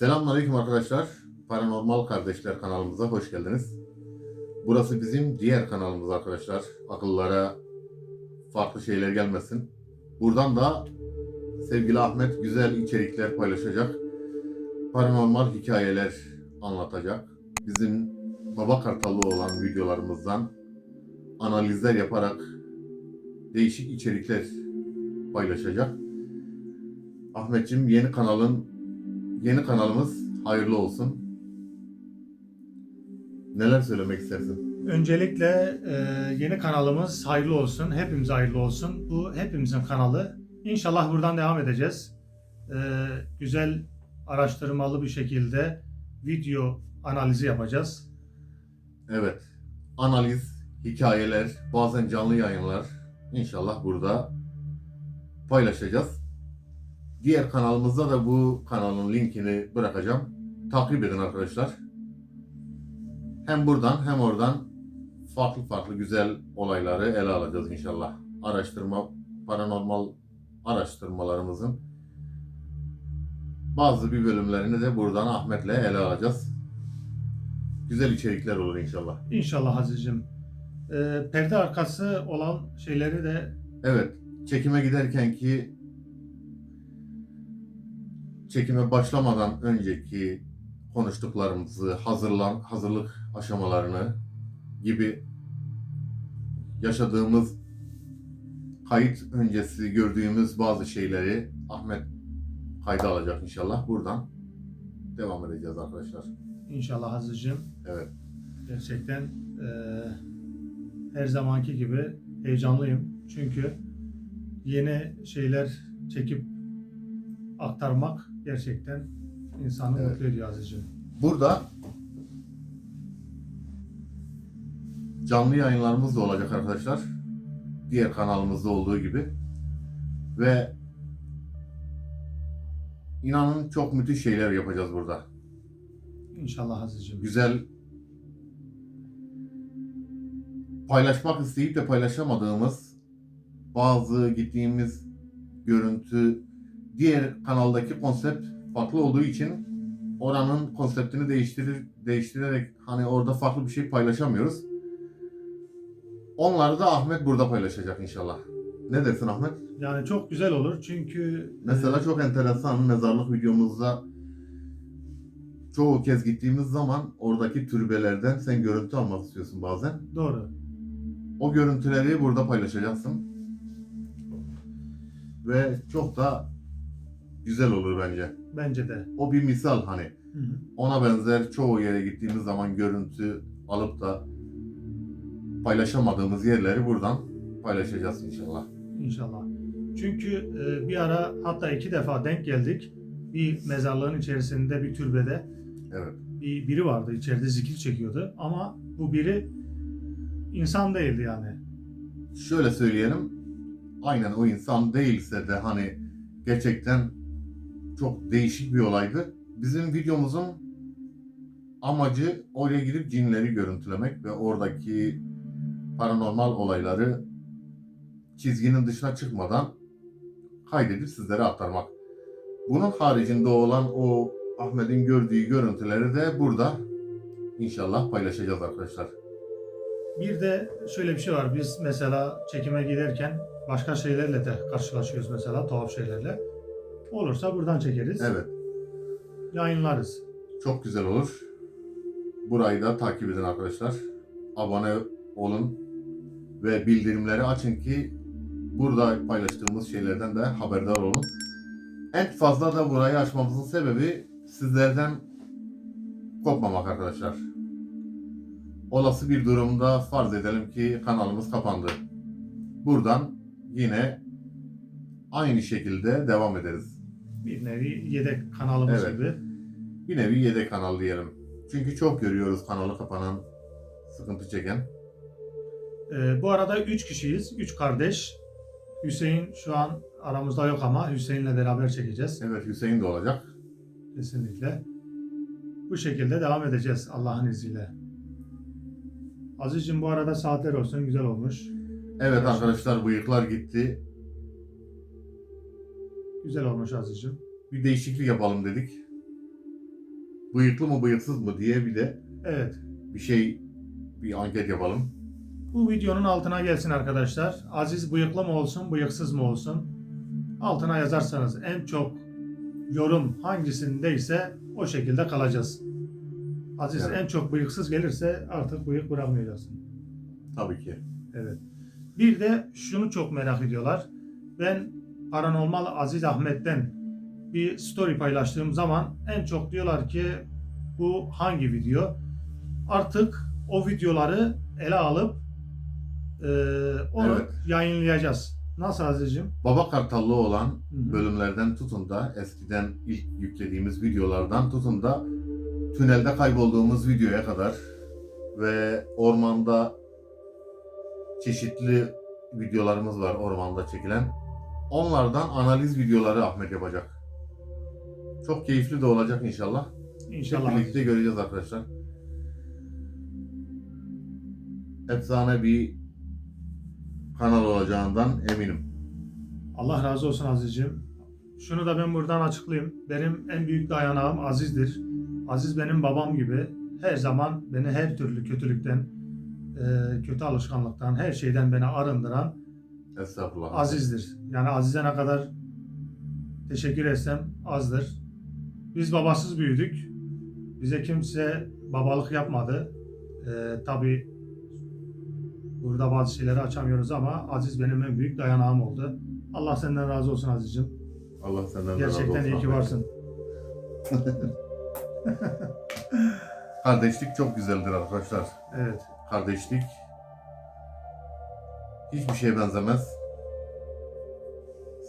Selamünaleyküm arkadaşlar. Paranormal Kardeşler kanalımıza hoş geldiniz. Burası bizim diğer kanalımız arkadaşlar. Akıllara farklı şeyler gelmesin. Buradan da sevgili Ahmet güzel içerikler paylaşacak. Paranormal hikayeler anlatacak. Bizim baba kartallı olan videolarımızdan analizler yaparak değişik içerikler paylaşacak. Ahmetciğim yeni kanalın yeni kanalımız hayırlı olsun. Neler söylemek istersin? Öncelikle e, yeni kanalımız hayırlı olsun. Hepimize hayırlı olsun. Bu hepimizin kanalı. İnşallah buradan devam edeceğiz. E, güzel araştırmalı bir şekilde video analizi yapacağız. Evet. Analiz, hikayeler, bazen canlı yayınlar inşallah burada paylaşacağız. Diğer kanalımızda da bu kanalın linkini bırakacağım. Takip edin arkadaşlar. Hem buradan hem oradan farklı farklı güzel olayları ele alacağız inşallah. Araştırma, paranormal araştırmalarımızın bazı bir bölümlerini de buradan Ahmet'le ele alacağız. Güzel içerikler olur inşallah. İnşallah Aziz'cim. E, perde arkası olan şeyleri de Evet, çekime giderken ki çekime başlamadan önceki konuştuklarımızı, hazırlan hazırlık aşamalarını gibi yaşadığımız kayıt öncesi gördüğümüz bazı şeyleri Ahmet kayda alacak inşallah. Buradan devam edeceğiz arkadaşlar. inşallah Aziz'cim Evet. gerçekten e, her zamanki gibi heyecanlıyım. Çünkü yeni şeyler çekip aktarmak gerçekten insanı Evet. mutlu ediyor Aziz'cim. Burada canlı yayınlarımız da olacak arkadaşlar. Diğer kanalımızda olduğu gibi. Ve inanın çok müthiş şeyler yapacağız burada. İnşallah Aziz'cim. Güzel paylaşmak isteyip de paylaşamadığımız bazı gittiğimiz görüntü diğer kanaldaki konsept farklı olduğu için oranın konseptini değiştirir değiştirerek hani orada farklı bir şey paylaşamıyoruz. Onları da Ahmet burada paylaşacak inşallah. Ne dersin Ahmet? Yani çok güzel olur çünkü Mesela çok enteresan mezarlık videomuzda çoğu kez gittiğimiz zaman oradaki türbelerden sen görüntü almak istiyorsun bazen. e, doğru. O görüntüleri burada paylaşacaksın. Ve çok da güzel olur bence. Bence de. O bir misal hani. Hı hı. Ona benzer çoğu yere gittiğimiz zaman görüntü alıp da paylaşamadığımız yerleri buradan paylaşacağız inşallah. İnşallah. Çünkü e, bir ara hatta iki defa denk geldik. Bir mezarlığın içerisinde bir türbede Evet. bir biri vardı içeride zikir çekiyordu ama bu biri insan değildi yani. Şöyle söyleyelim. Aynen o insan değilse de hani gerçekten çok değişik bir olaydı. Bizim videomuzun amacı oraya gidip cinleri görüntülemek ve oradaki paranormal olayları çizginin dışına çıkmadan kaydedip sizlere aktarmak. Bunun haricinde olan o Ahmet'in gördüğü görüntüleri de burada inşallah paylaşacağız arkadaşlar. Bir de şöyle bir şey var. Biz mesela çekime giderken başka şeylerle de karşılaşıyoruz mesela tuhaf şeylerle. Olursa buradan çekeriz. Evet. Yayınlarız. Çok güzel olur. Burayı da takip edin arkadaşlar. Abone olun ve bildirimleri açın ki burada paylaştığımız şeylerden de haberdar olun. En fazla da burayı açmamızın sebebi sizlerden kopmamak arkadaşlar. Olası bir durumda farz edelim ki kanalımız kapandı. Buradan yine aynı şekilde devam ederiz. Bir nevi yedek kanalımız Evet. gibi. bir nevi yedek kanal diyelim. Çünkü çok görüyoruz kanalı kapanan, sıkıntı çeken. Ee, bu arada üç kişiyiz. Üç kardeş. Hüseyin şu an aramızda yok ama Hüseyin'le beraber çekeceğiz. Evet Hüseyin de olacak. Kesinlikle. Bu şekilde devam edeceğiz Allah'ın izniyle. Aziz'cim bu arada saatler olsun güzel olmuş. Evet arkadaşlar bıyıklar gitti. Güzel olmuş Aziz'cim. Bir değişiklik yapalım dedik. bıyıklı mı bıyıksız mı diye bir de Evet. bir şey bir anket yapalım. Bu videonun altına gelsin arkadaşlar. Aziz bıyıklı mı olsun, bıyıksız mı olsun? Altına yazarsanız en çok yorum hangisindeyse o şekilde kalacağız. Aziz Evet. en çok bıyıksız gelirse artık bıyık bırakmayacaksın. Tabii ki. Evet. Bir de şunu çok merak ediyorlar. Ben Paranormal Aziz Ahmet'ten bir story paylaştığım zaman en çok diyorlar ki bu hangi video? Artık o videoları ele alıp e, onu Evet. yayınlayacağız. Nasıl Aziz'cim? Baba Kartallı olan bölümlerden tutun da eskiden ilk yüklediğimiz videolardan tutun da tünelde kaybolduğumuz videoya kadar ve ormanda çeşitli videolarımız var ormanda çekilen. Onlardan analiz videoları Ahmet yapacak. Çok keyifli de olacak inşallah. İnşallah. Hep birlikte göreceğiz arkadaşlar. Efsane bir kanal olacağından eminim. Allah razı olsun Aziz'cim. Şunu da ben buradan açıklayayım. Benim en büyük dayanağım Aziz'dir. Aziz benim babam gibi. Her zaman beni her türlü kötülükten, e, kötü alışkanlıktan, her şeyden beni arındıran Estağfurullah. Aziz'dir. Yani Aziz'e ne kadar teşekkür etsem azdır. Biz babasız büyüdük. Bize kimse babalık yapmadı. Ee, Tabi burada bazı şeyleri açamıyoruz ama Aziz benim en büyük dayanağım oldu. Allah senden razı olsun Aziz'cim. Allah senden de razı Gerçekten olsun iyi ki varsın. Kardeşlik çok güzeldir arkadaşlar. Evet. Kardeşlik hiçbir şeye benzemez.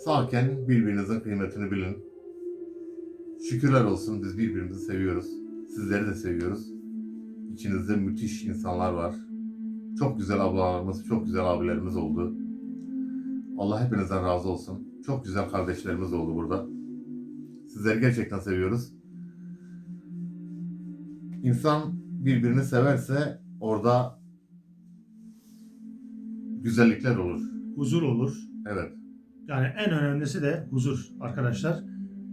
Sağken birbirinizin kıymetini bilin. Şükürler olsun biz birbirimizi seviyoruz. Sizleri de seviyoruz. İçinizde müthiş insanlar var. Çok güzel ablalarımız, çok güzel abilerimiz oldu. Allah hepinizden razı olsun. Çok güzel kardeşlerimiz oldu burada. Sizleri gerçekten seviyoruz. İnsan birbirini severse orada güzellikler olur. Huzur olur. Evet. Yani en önemlisi de huzur arkadaşlar.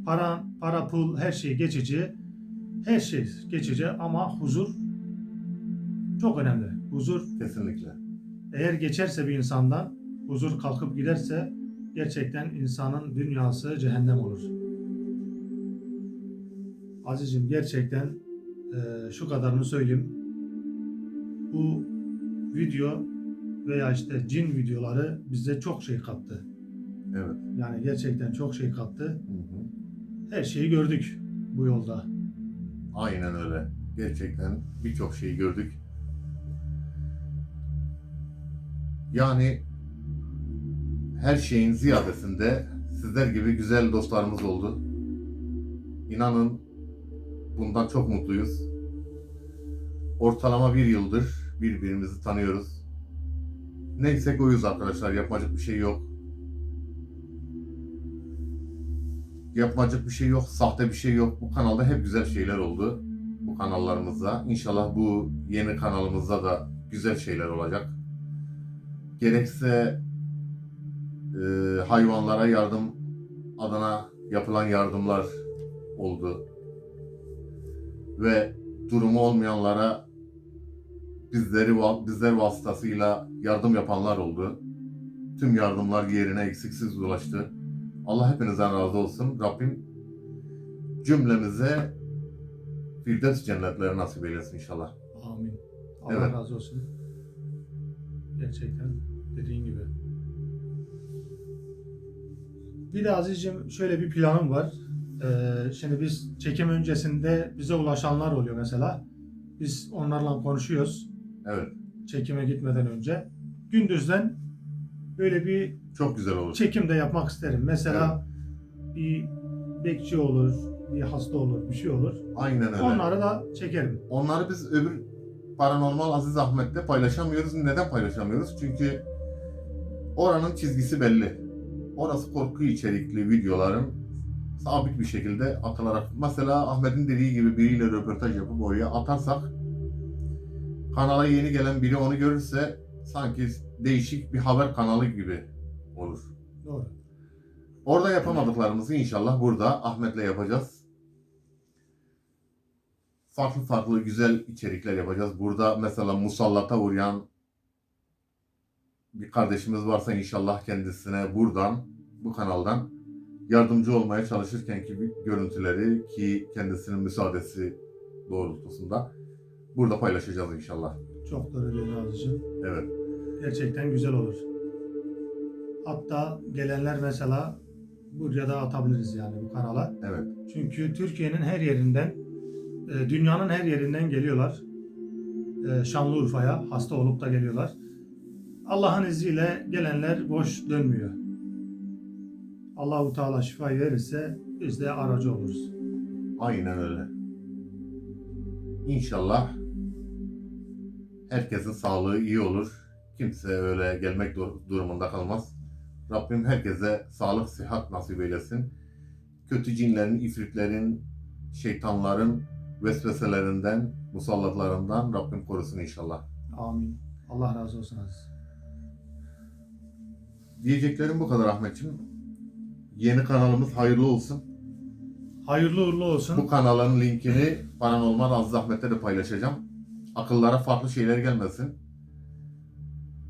Para, para, pul her şey geçici. Her şey geçici ama huzur çok önemli. Huzur Kesinlikle. Eğer geçerse bir insandan, huzur kalkıp giderse gerçekten insanın dünyası cehennem olur. Azizim gerçekten eee, şu kadarını söyleyeyim. Bu video veya işte cin videoları bize çok şey kattı. Evet. Yani gerçekten çok şey kattı. Hı hı. Her şeyi gördük bu yolda. Aynen öyle. Gerçekten birçok şeyi gördük. Yani her şeyin ziyadesinde sizler gibi güzel dostlarımız oldu. İnanın bundan çok mutluyuz. Ortalama bir yıldır birbirimizi tanıyoruz. Neysek oyuz arkadaşlar. Yapmacık bir şey yok. Yapmacık bir şey yok. Sahte bir şey yok. Bu kanalda hep güzel şeyler oldu. Bu kanallarımızda. İnşallah bu yeni kanalımızda da güzel şeyler olacak. Gerekse e, hayvanlara yardım adına yapılan yardımlar oldu. Ve durumu olmayanlara bizleri bizler vasıtasıyla yardım yapanlar oldu. Tüm yardımlar yerine eksiksiz ulaştı. Allah hepinizden razı olsun. Rabbim cümlemize Firdevs cennetleri nasip eylesin inşallah. Amin. Allah Evet. razı olsun. Gerçekten dediğin gibi. Bir de Aziz'cim şöyle bir planım var. Ee, şimdi biz çekim öncesinde bize ulaşanlar oluyor mesela. Biz onlarla konuşuyoruz Evet. Çekime gitmeden önce. Gündüzden böyle bir Çok güzel olur. çekim de yapmak isterim. Mesela bir bekçi olur, bir hasta olur, bir şey olur. Aynen öyle. Onları da çekerim. Onları biz öbür Paranormal Aziz Ahmet'te paylaşamıyoruz. Neden paylaşamıyoruz? Çünkü oranın çizgisi belli. Orası korku içerikli videoların sabit bir şekilde atılarak mesela Ahmet'in dediği gibi biriyle röportaj yapıp oraya atarsak kanala yeni gelen biri onu görürse sanki değişik bir haber kanalı gibi olur. Doğru. Orada yapamadıklarımızı inşallah burada Ahmet'le yapacağız. farklı farklı güzel içerikler yapacağız. Burada mesela musallata uğrayan bir kardeşimiz varsa inşallah kendisine buradan, bu kanaldan yardımcı olmaya çalışırken ki görüntüleri ki kendisinin müsaadesi doğrultusunda burada paylaşacağız inşallah. Çok diyor Nazlıcığım. Evet. Gerçekten güzel olur. Hatta gelenler mesela buraya da atabiliriz yani bu kanala. Evet. Çünkü Türkiye'nin her yerinden, e, dünyanın her yerinden geliyorlar. E, Şanlıurfa'ya hasta olup da geliyorlar. Allah'ın izniyle gelenler boş dönmüyor. Allahu Teala şifayı verirse biz de aracı oluruz. Aynen öyle. İnşallah herkesin sağlığı iyi olur. Kimse öyle gelmek dur- durumunda kalmaz. Rabbim herkese sağlık, sıhhat nasip eylesin. Kötü cinlerin, ifritlerin, şeytanların vesveselerinden, musallatlarından Rabbim korusun inşallah. Amin. Allah razı olsun Aziz. Diyeceklerim bu kadar Ahmetciğim. Yeni kanalımız hayırlı olsun. Hayırlı uğurlu olsun. Bu kanalın linkini Paranormal Aziz Ahmet'te de paylaşacağım. Akıllara farklı şeyler gelmesin.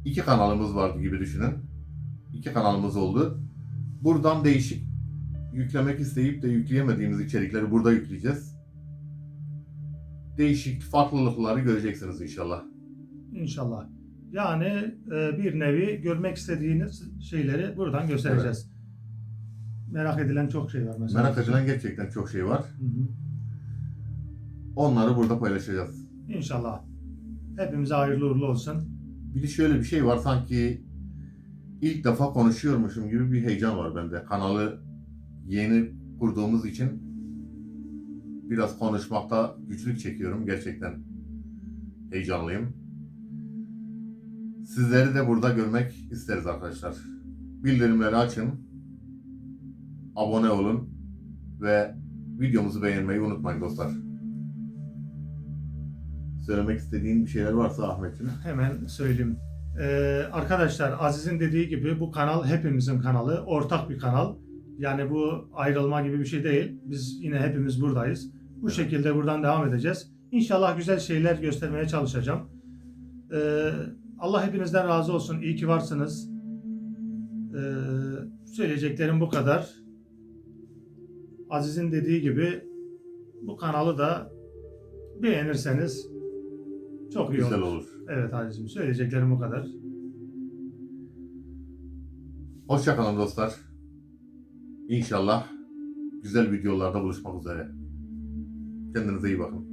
İki kanalımız vardı gibi düşünün. İki kanalımız oldu. Buradan değişik yüklemek isteyip de yükleyemediğimiz içerikleri burada yükleyeceğiz. Değişik farklılıkları göreceksiniz inşallah. İnşallah. Yani e, bir nevi görmek istediğiniz şeyleri buradan göstereceğiz. Merak edilen çok şey var mesela. Merak edilen gerçekten çok şey var. Hı hı. Onları burada paylaşacağız. İnşallah. Hepimize hayırlı uğurlu olsun. Bir de şöyle bir şey var sanki ilk defa konuşuyormuşum gibi bir heyecan var bende. Kanalı yeni kurduğumuz için biraz konuşmakta güçlük çekiyorum. Gerçekten heyecanlıyım. Sizleri de burada görmek isteriz arkadaşlar. Bildirimleri açın. Abone olun ve videomuzu beğenmeyi unutmayın dostlar. Söylemek istediğin bir şeyler varsa Ahmetciğim. Hemen söyleyeyim. Ee, arkadaşlar Aziz'in dediği gibi bu kanal hepimizin kanalı. Ortak bir kanal. Yani bu ayrılma gibi bir şey değil. Biz yine hepimiz buradayız. Bu Evet. şekilde buradan devam edeceğiz. İnşallah güzel şeyler göstermeye çalışacağım. Ee, Allah hepinizden razı olsun. İyi ki varsınız. Ee, söyleyeceklerim bu kadar. Aziz'in dediği gibi bu kanalı da beğenirseniz çok iyi Güzel olur. olur. Evet Aziz'im söyleyeceklerim bu kadar. Hoşçakalın dostlar. İnşallah güzel videolarda buluşmak üzere. Kendinize iyi bakın.